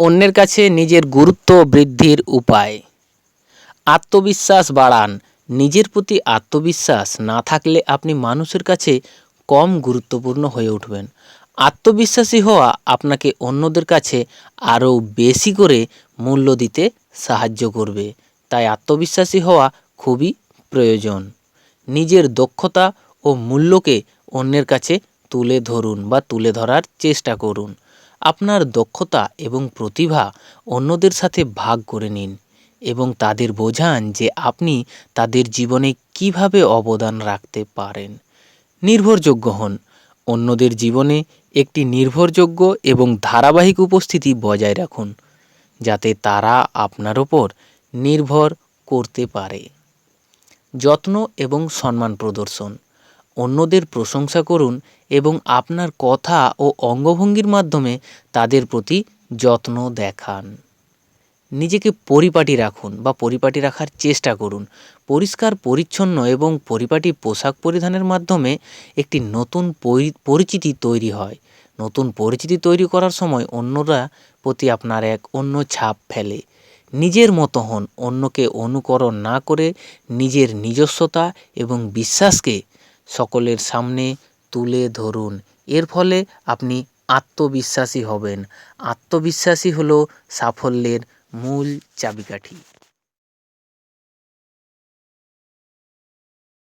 অন্যের কাছে নিজের গুরুত্ব বৃদ্ধির উপায়। আত্মবিশ্বাস বাড়ান। নিজের প্রতি আত্মবিশ্বাস না থাকলে আপনি মানুষের কাছে কম গুরুত্বপূর্ণ হয়ে উঠবেন। আত্মবিশ্বাসী হওয়া আপনাকে অন্যদের কাছে আরও বেশি করে মূল্য দিতে সাহায্য করবে। তাই আত্মবিশ্বাসী হওয়া খুবই প্রয়োজন। নিজের দক্ষতা ও মূল্যকে অন্যের কাছে তুলে ধরুন বা তুলে ধরার চেষ্টা করুন। আপনার দক্ষতা এবং প্রতিভা অন্যদের সাথে ভাগ করে নিন এবং তাদের বোঝান যে আপনি তাদের জীবনে কীভাবে অবদান রাখতে পারেন। নির্ভরযোগ্য হন। অন্যদের জীবনে একটি নির্ভরযোগ্য এবং ধারাবাহিক উপস্থিতি বজায় রাখুন, যাতে তারা আপনার ওপর নির্ভর করতে পারে। যত্ন এবং সম্মান প্রদর্শন। অন্যদের প্রশংসা করুন এবং আপনার কথা ও অঙ্গভঙ্গির মাধ্যমে তাদের প্রতি যত্ন দেখান। নিজেকে পরিপাটি রাখুন বা পরিপাটি রাখার চেষ্টা করুন। পরিষ্কার, পরিচ্ছন্ন এবং পরিপাটি পোশাক পরিধানের মাধ্যমে একটি নতুন পরি- পরিচিতি তৈরি হয়। নতুন পরিচিতি তৈরি করার সময় অন্যরা প্রতি আপনার এক অন্য ছাপ ফেলে। নিজের মতো হন, অন্যকে অনুকরণ না করে নিজের নিজস্বতা এবং বিশ্বাসকে সকলের সামনে তুলে ধরুন। এর ফলে আপনি আত্মবিশ্বাসী হবেন। আত্মবিশ্বাসী হলো সাফল্যের মূল চাবিকাঠি।